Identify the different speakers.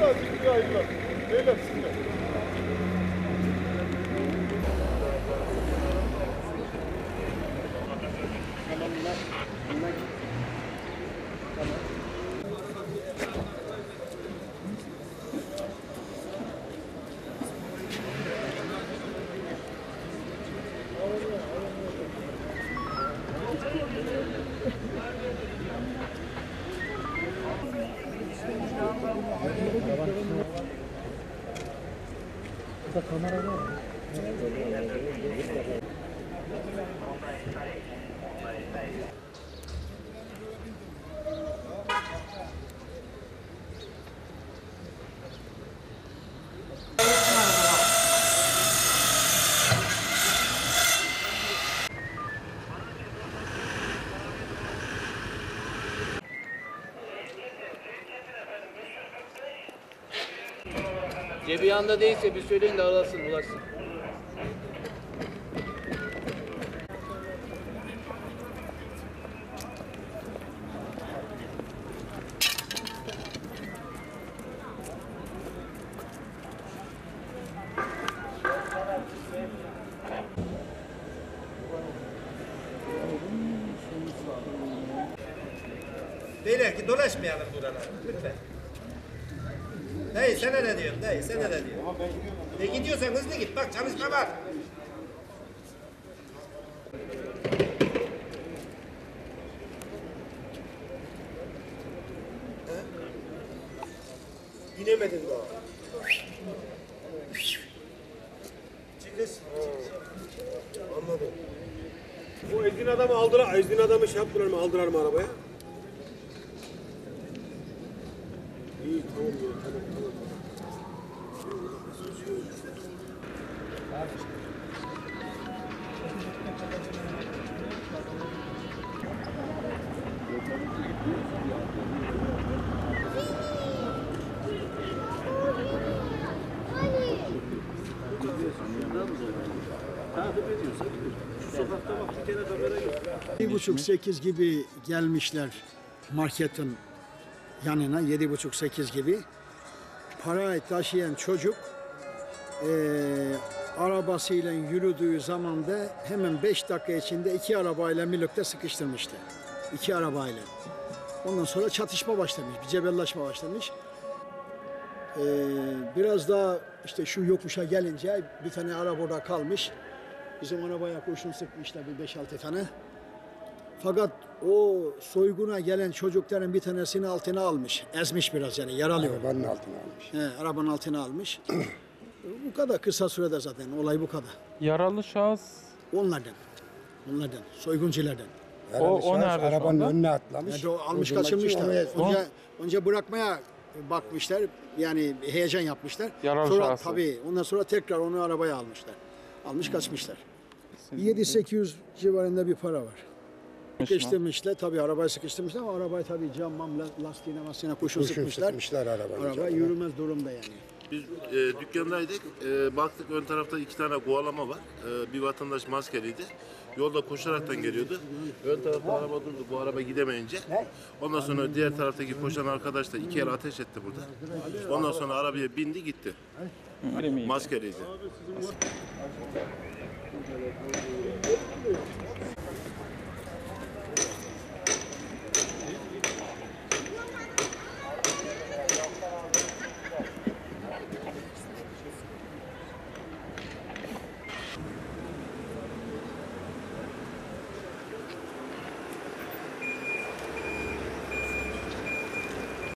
Speaker 1: da bir ayırlar. Beyler siz de.
Speaker 2: Cebi yanında değilse bir söyleyin de arasın, ulaşsın.
Speaker 3: Beyler ki dolaşmayalım buralarda lütfen. Dayı sana ne diyorum dayı sana ne diyorum. E gidiyorsan hızlı git bak çalışma var. İnemedin daha. Çıkış. Anladım.
Speaker 4: Bu ezgin adamı aldılar, ezgin adamı şey yaptılar mı, aldılar mı arabaya? İyi, tamam ya, tamam, tamam.
Speaker 5: Bir buçuk sekiz gibi gelmişler marketin yanına yedi buçuk sekiz gibi parayı taşıyan çocuk eee arabasıyla yürüdüğü zamanda hemen beş dakika içinde iki arabayla birlikte sıkıştırmıştı. İki arabayla. Ondan sonra çatışma başlamış, bir cebelleşme başlamış. Eee, biraz daha işte şu yokuşa gelince bir tane araba orada kalmış. Bizim arabaya kurşun sıkmışlar bir beş altı tane. Fakat o soyguna gelen çocukların bir tanesini altına almış. Ezmiş biraz yani yaralıyor.
Speaker 4: Arabanın altına almış.
Speaker 5: He, arabanın altına almış. bu kadar kısa sürede zaten olay bu kadar.
Speaker 6: Yaralı şahıs
Speaker 5: Onlardan. Onlardan. Soygunculardan.
Speaker 6: o, o nerede
Speaker 4: Arabanın önüne atlamış.
Speaker 5: Yani o almış kaçırmışlar.
Speaker 4: ezmiş.
Speaker 5: Önce, önce bırakmaya bakmışlar. Yani heyecan yapmışlar.
Speaker 6: Yaralı
Speaker 5: sonra
Speaker 6: şahsı.
Speaker 5: tabii ondan sonra tekrar onu arabaya almışlar. Almış kaçmışlar. 7-800 civarında bir para var. Sıkıştırmışlar. Tabii arabayı sıkıştırmışlar ama arabayı tabii cam mam la- lastiğine lastiğine kurşun sıkmışlar.
Speaker 4: sıkmışlar arabanın
Speaker 5: Araba
Speaker 4: camına.
Speaker 5: yürümez durumda yani.
Speaker 7: Biz e, dükkandaydık. E, baktık ön tarafta iki tane kovalama var. E, bir vatandaş maskeliydi. Yolda koşaraktan geliyordu. Ön tarafta araba durdu. Bu araba gidemeyince. Ondan sonra diğer taraftaki koşan arkadaş da iki el ateş etti burada. Ondan sonra arabaya bindi gitti. Maskeliydi.